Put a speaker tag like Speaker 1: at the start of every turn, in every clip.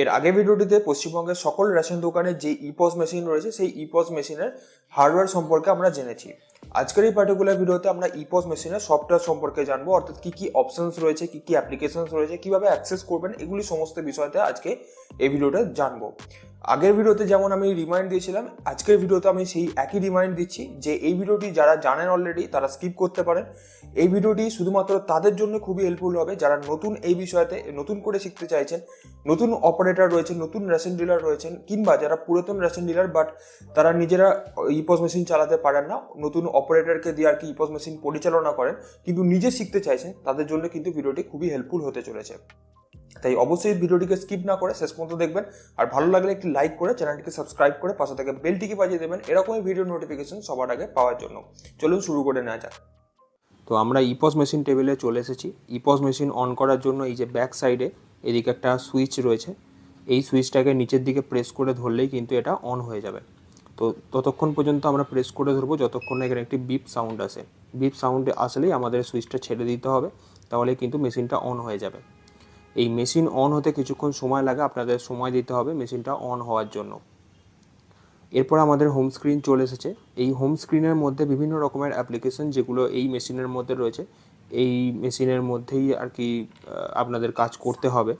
Speaker 1: এর আগে ভিডিওটিতে পশ্চিমবঙ্গের সকল রেশন দোকানে যে ইপস মেশিন রয়েছে, সেই ইপস মেশিনের হার্ডওয়্যার সম্পর্কে আমরা জেনেছি। আজকের এই পার্টিকুলার ভিডিওতে আমরা ইপস মেশিনের সফটওয়্যার সম্পর্কে জানব, অর্থাৎ কী কী অপশনস রয়েছে, কী কী অ্যাপ্লিকেশনস রয়েছে, কীভাবে অ্যাক্সেস করবেন, এগুলি সমস্ত বিষয়তে আজকে এই ভিডিওটা জানব। আগের ভিডিওতে যেমন আমি রিমাইন্ড দিয়েছিলাম, আজকের ভিডিওতে আমি সেই একই রিমাইন্ড দিচ্ছি যে এই ভিডিওটি যারা জানেন অলরেডি তারা স্কিপ করতে পারেন। এই ভিডিওটি শুধুমাত্র তাদের জন্য খুবই হেল্পফুল হবে। যারা নতুন এই বিষয়তে, নতুন করে শিখতে চাইছেন, নতুন অপারেটর রয়েছেন, নতুন রেশন ডিলার রয়েছেন, কিংবা যারা পুরাতন রেশন ডিলার বাট তারা নিজেরা ইপস মেশিন চালাতে পারেন না, নতুন অপারেটরকে দিয়ে আর কি ইপস মেশিন পরিচালনা করেন, কিন্তু নিজে শিখতে চাইছেন, তাদের জন্য কিন্তু ভিডিওটি খুবই হেল্পফুল হতে চলেছে। তাই অবশ্যই ভিডিওটিকে স্কিপ না করে শেষ পর্যন্ত দেখবেন। আর ভালো লাগলে একটি লাইক করে চ্যানেলটিকে সাবস্ক্রাইব করে পাশে থেকে বেলটিকে বাজিয়ে দেবেন। এরকমই ভিডিও নোটিফিকেশন সবার আগে পাওয়ার জন্য। চলুন শুরু করে নেওয়া যাক। তো আমরা ইপস মেশিন টেবিলে চলে এসেছি। ইপস মেশিন অন করার জন্য এই যে ব্যাক সাইডে এদিকে একটা সুইচ রয়েছে। এই সুইচটাকে নিচের দিকে প্রেস করে ধরলেই কিন্তু এটা অন হয়ে যাবে। তো ততক্ষণ পর্যন্ত আমরা প্রেস করে ধরবো, যতক্ষণ না এখানে একটি বিপ সাউন্ড আসে। বিপ সাউন্ড আসলেই আমাদের সুইচটা ছেড়ে দিতে হবে। তাহলে কিন্তু মেশিনটা অন হয়ে যাবে। এই মেশিন অন হতে কিছুক্ষণ সময় লাগে, আপনাদের সময় দিতে হবে মেশিনটা অন হওয়ার জন্য। এরপর আমাদের হোম স্ক্রিন চলে এসেছে। এই হোম স্ক্রিনের মধ্যে বিভিন্ন রকমের অ্যাপ্লিকেশন যেগুলো এই মেশিনের মধ্যে রয়েছে, এই মেশিনের মধ্যেই আর কি আপনাদের কাজ করতে হবে।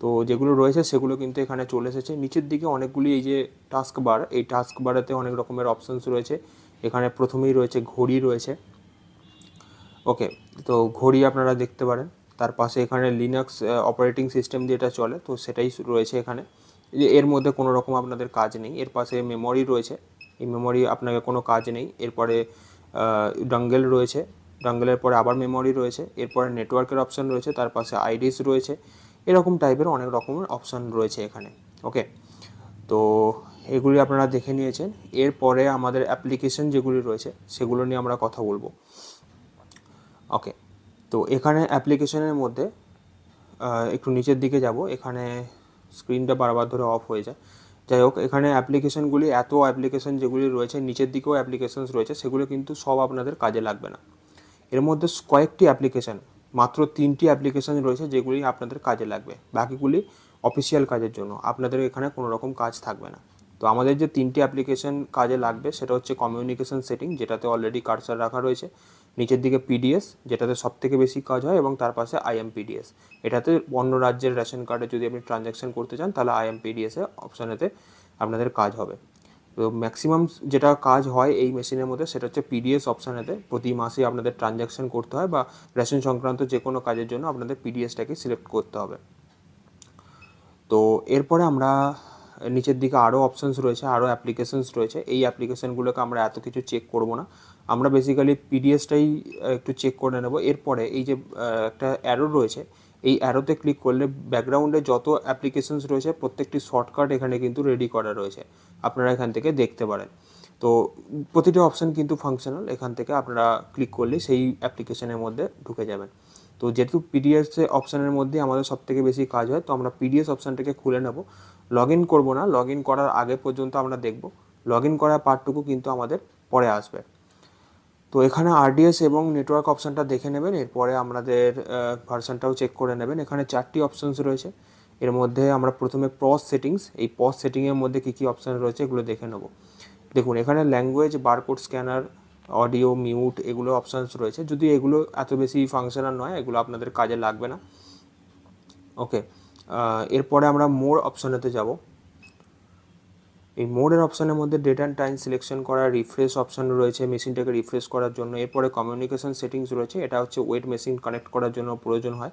Speaker 1: তো যেগুলো রয়েছে সেগুলো কিন্তু এখানে চলে এসেছে। নিচের দিকে অনেকগুলি এই যে টাস্ক বার এই টাস্ক বারেতে অনেক রকমের অপশানস রয়েছে। এখানে প্রথমেই রয়েছে ঘড়ি রয়েছে। ওকে তো ঘড়ি আপনারা দেখতে পারেন। তার পাশে এখানে লিনাক্স অপারেটিং সিস্টেম যেটা চলে, তো সেটাই রয়েছে এখানে। এর মধ্যে কোনো রকম আপনাদের কাজ নেই। এর পাশে মেমোরি রয়েছে। এই মেমরি আপনাকে কোনো কাজ নেই। এরপরে ডাঙ্গেল রয়েছে। ডাঙ্গেলের পরে আবার মেমোরি রয়েছে। এরপরে নেটওয়ার্কের অপশান রয়েছে। তার পাশে আইডিস রয়েছে। এরকম টাইপের অনেক রকমের অপশান রয়েছে এখানে। ওকে তো এগুলি আপনারা দেখে নিয়েছেন। এরপরে আমাদের অ্যাপ্লিকেশন যেগুলি রয়েছে, সেগুলো নিয়ে আমরা কথা বলব। ওকে তো এখানে অ্যাপ্লিকেশনের মধ্যে একটু নিচের দিকে যাব, এখানে স্ক্রিনটা বারবার ধরে অফ হয়ে যায়। যাই হোক, এখানে অ্যাপ্লিকেশনগুলি এত অ্যাপ্লিকেশন যেগুলি রয়েছে, নিচের দিকেও অ্যাপ্লিকেশনস রয়েছে, সেগুলো কিন্তু সব আপনাদের কাজে লাগবে না। এর মধ্যে কয়েকটি অ্যাপ্লিকেশন মাত্র তিনটি অ্যাপ্লিকেশন রয়েছে যেগুলি আপনাদের কাজে লাগবে। বাকিগুলি অফিসিয়াল কাজের জন্য, আপনাদের এখানে কোনো রকম কাজ থাকবে না। তো আমাদের যে তিনটি অ্যাপ্লিকেশন কাজে লাগবে, সেটা হচ্ছে কমিউনিকেশন সেটিং যেটাতে অলরেডি কার্সার রাখা রয়েছে, নিচের দিকে পিডিএস যেটাতে সব থেকে বেশি কাজ হয়, এবং তার পাশে আইএমপিডিএস এটাতে অন্য রাজ্যের রেশন কার্ডে যদি আপনি ট্রানজ্যাকশন করতে চান, তাহলে আইএমপিডিএসে অপশানেতে আপনাদের কাজ হবে। তো ম্যাক্সিমাম যেটা কাজ হয় এই মেশিনের মধ্যে, সেটা হচ্ছে পিডিএস অপশানেতে প্রতি মাসে আপনাদের ট্রানজ্যাকশন করতে হয়, বা রেশন সংক্রান্ত যে কোনো কাজের জন্য আপনাদের পিডিএসটাকে সিলেক্ট করতে হবে। তো এরপরে আমরা নিচের দিকে আরও অপশানস রয়েছে আরও অ্যাপ্লিকেশানস রয়েছে। এই অ্যাপ্লিকেশনগুলোকে আমরা এত কিছু চেক করব না। আমরা বেসিক্যালি পিডিএসটাই একটু চেক করে নেব। এরপরে এই যে একটা অ্যারো রয়েছে, এই অ্যারোতে ক্লিক করলে ব্যাকগ্রাউন্ডে যত অ্যাপ্লিকেশানস রয়েছে, প্রত্যেকটি শর্টকাট এখানে কিন্তু রেডি করা রয়েছে। আপনারা এখান থেকে দেখতে পারেন। তো প্রতিটি অপশান কিন্তু ফাংশনাল এখান থেকে আপনারা ক্লিক করলে সেই অ্যাপ্লিকেশনের মধ্যে ঢুকে যাবেন। তো যেহেতু পিডিএস অপশানের মধ্যে আমাদের সব থেকে বেশি কাজ হয়, তো আমরা পিডিএস অপশানটাকে খুলে নেব। লগ ইন করব না লগ ইন করার আগে পর্যন্ত আমরা দেখব। লগ ইন করার পার্টটুকু কিন্তু আমাদের পরে আসবে। তো এখানে আরডিএস এবং নেটওয়ার্ক অপশানটা দেখে নেবেন, এরপরে আমাদের ভার্সানটাও চেক করে নেবেন। এখানে চারটি অপশানস রয়েছে। এর মধ্যে আমরা প্রথমে পজ সেটিংস এই পজ সেটিংয়ের মধ্যে কী কী অপশান রয়েছে এগুলো দেখে নেব। দেখুন, এখানে language barcode scanner audio mute এগুলো অপশানস রয়েছে। যদি এগুলো এত বেশি ফাংশনাল নয়, এগুলো আপনাদের কাজে লাগবে না। ওকে এরপরে আমরা মোর অপশানেতে যাব। এই মোডের অপশানের মধ্যে ডেট অ্যান্ড টাইম সিলেকশন করা রিফ্রেশ অপশান রয়েছে মেশিনটাকে রিফ্রেশ করার জন্য। এরপরে কমিউনিকেশন সেটিংস রয়েছে, এটা হচ্ছে ওয়েট মেশিন কানেক্ট করার জন্য প্রয়োজন হয়।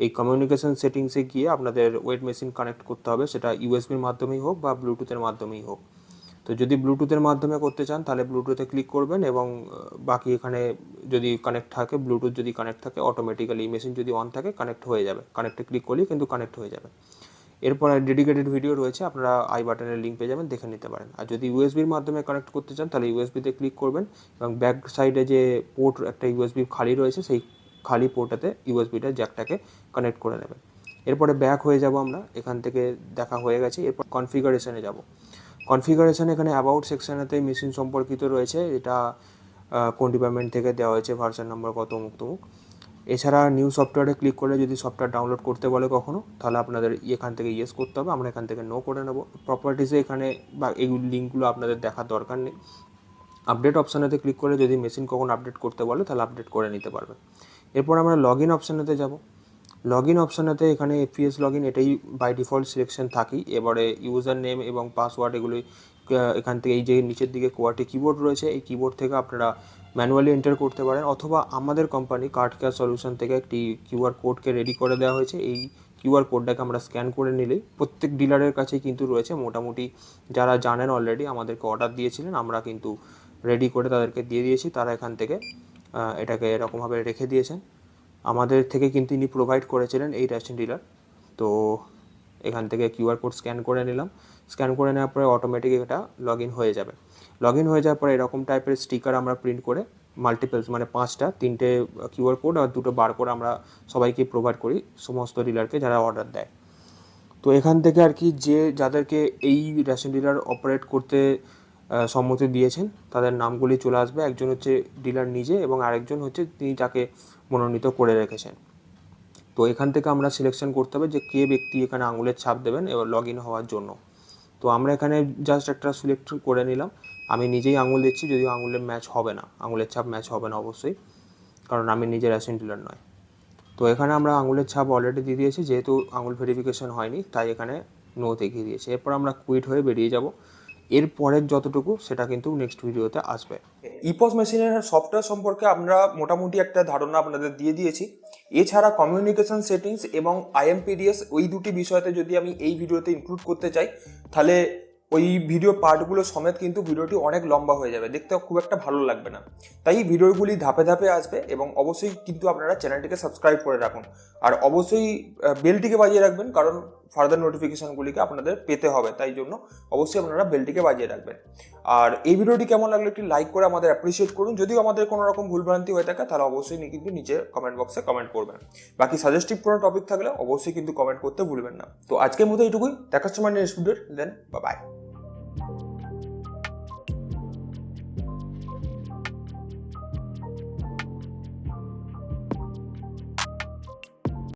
Speaker 1: এই কমিউনিকেশন সেটিংসে গিয়ে আপনাদের ওয়েট মেশিন কানেক্ট করতে হবে, সেটা ইউএসবির মাধ্যমেই হোক বা ব্লুটুথের মাধ্যমেই হোক। তো যদি ব্লুটুথের মাধ্যমে করতে চান, তাহলে ব্লুটুথে ক্লিক করবেন এবং বাকি এখানে যদি কানেক্ট থাকে ব্লুটুথ যদি কানেক্ট থাকে অটোমেটিক্যালি মেশিন যদি অন থাকে কানেক্ট হয়ে যাবে। কানেক্টে ক্লিক করলেই কিন্তু কানেক্ট হয়ে যাবে। এরপর ডেডিকেটেড ভিডিও রয়েছে, আপনারা আই বাটনের লিঙ্ক পেয়ে যাবেন, দেখে নিতে পারেন। আর যদি ইউএসবির মাধ্যমে কানেক্ট করতে চান, তাহলে ইউএসবিতে ক্লিক করবেন এবং ব্যাক সাইডে যে পোর্ট একটা ইউএসবি খালি রয়েছে, সেই খালি পোর্টাতে ইউএসবিটা জ্যাকটাকে কানেক্ট করে নেবেন। এরপরে ব্যাক হয়ে যাব আমরা, এখান থেকে দেখা হয়ে গেছে, এরপর কনফিগারেশনে যাব। কনফিগারেশন এখানে অ্যাবাউট সেকশনেতে মেশিন সম্পর্কিত রয়েছে। এটা কোন ডিপার্টমেন্ট থেকে দেওয়া হয়েছে ভার্সন নাম্বার কত, অমুক, তমুক। এছাড়া নিউ সফটওয়্যারে ক্লিক করে যদি সফটওয়্যার ডাউনলোড করতে বলে কখনো, তাহলে আপনাদের এখান থেকে ইয়েস করতে হবে। আমরা এখান থেকে নো করে নেব। প্রপার্টিসে এখানে বা এই লিঙ্কগুলো আপনাদের দেখার দরকার নেই। আপডেট অপশানেতে ক্লিক করে যদি মেশিন কখন আপডেট করতে বলে, তাহলে আপডেট করে নিতে পারবে এরপর আমরা লগ ইন অপশানেতে যাব। লগ ইন অপশানেতে এখানে এপিএস লগ ইন এটাই বাই ডিফল্ট সিলেকশন থাকেই। এবারে ইউজার নেম এবং পাসওয়ার্ড এগুলি এখান থেকে এই যে নিচের দিকে কোয়ার্টি কিবোর্ড রয়েছে, এই কিবোর্ড থেকে আপনারা ম্যানুয়ালি এন্টার করতে পারেন। অথবা আমাদের কোম্পানি কার্ড কেয়ার সলিউশন থেকে একটি কিউআর কোডকে রেডি করে দেওয়া হয়েছে। এই কিউআর কোডটাকে আমরা স্ক্যান করে নিলেই প্রত্যেক ডিলারের কাছেই কিন্তু রয়েছে। মোটামুটি যারা জানেন অলরেডি আমাদেরকে অর্ডার দিয়েছিলেন, আমরা কিন্তু রেডি করে তাদেরকে দিয়ে দিয়েছি। তারা এখান থেকে এটাকে এরকমভাবে রেখে দিয়েছেন। আমাদের থেকে কিন্তু ইনি প্রোভাইড করেছিলেন এই রেশন ডিলার তো এখান থেকে কিউআর কোড স্ক্যান করে নিলাম। স্ক্যান করে নেওয়ার পরে অটোমেটিক এটা লগ ইন হয়ে যাবে। লগ ইন হয়ে যাওয়ার পরে এরকম টাইপের স্টিকার আমরা প্রিন্ট করে মাল্টিপলস মানে পাঁচটা, তিনটে কিউআর কোড আর দুটো বার কোড আমরা সবাইকে প্রোভাইড করি সমস্ত ডিলারকে যারা অর্ডার দেয়। তো এখান থেকে আর কি যে যাদেরকে এই রেশন ডিলার অপারেট করতে সম্মতি দিয়েছেন। তাদের নামগুলি চলে আসবে। একজন হচ্ছে ডিলার নিজে এবং আরেকজন হচ্ছে তিনি যাকে মনোনীত করে রেখেছেন। তো এখান থেকে আমরা সিলেকশন করতে হবে যে কে ব্যক্তি এখানে আঙুলের ছাপ দেবেন এবার লগ ইন হওয়ার জন্য। তো আমরা এখানে জাস্ট একটা সিলেক্ট করে নিলাম। আমি নিজেই আঙুল দিচ্ছি, যদিও আঙুলের ম্যাচ হবে না। আঙুলের ছাপ ম্যাচ হবে না অবশ্যই, কারণ আমি নিজে রেশন ডিলার নয়। তো এখানে আমরা আঙুলের ছাপ অলরেডি দিয়ে দিয়েছি, যেহেতু আঙুল ভেরিফিকেশন হয়নি, তাই এখানে নো দেখিয়ে দিয়েছে। এরপর আমরা কুইট হয়ে বেরিয়ে যাব। এর পরের যতটুকু সেটা কিন্তু নেক্সট ভিডিওতে আসবে। ইপস মেশিনের সফটওয়্যার সম্পর্কে আমরা মোটামুটি একটা ধারণা আপনাদের দিয়ে দিয়েছি। এছাড়া কমিউনিকেশন সেটিংস এবং আইএমপিডিএস ওই দুটি বিষয়তে যদি আমি এই ভিডিওতে ইনক্লুড করতে চাই, তাহলে ওই ভিডিও পার্টগুলো সমেত কিন্তু ভিডিওটি অনেক লম্বা হয়ে যাবে। দেখতে খুব একটা ভালো লাগবে না। তাই ভিডিওগুলি ধাপে ধাপে আসবে এবং অবশ্যই কিন্তু আপনারা চ্যানেলটিকে সাবস্ক্রাইব করে রাখুন। আর অবশ্যই বেলটিকে বাজিয়ে রাখবেন, কারণ ফার্দার নোটিফিকেশানগুলিকে আপনাদের পেতে হবে, তাই জন্য অবশ্যই আপনারা বেলটিকে বাজিয়ে রাখবেন। আর এই ভিডিওটি কেমন লাগল একটি লাইক করে আমাদের অ্যাপ্রিসিয়েট করুন। যদিও আমাদের কোনো রকম ভুলভ্রান্তি হয়ে থাকে, তাহলে অবশ্যই কিন্তু নিচে কমেন্ট বক্সে কমেন্ট করবেন। বাকি সাজেস্টিভ কোনো টপিক থাকলে অবশ্যই কিন্তু কমেন্ট করতে ভুলবেন না। তো আজকের মতো এইটুকুই। দেখার সময় নেক্সট ভিডিওর দেন বাই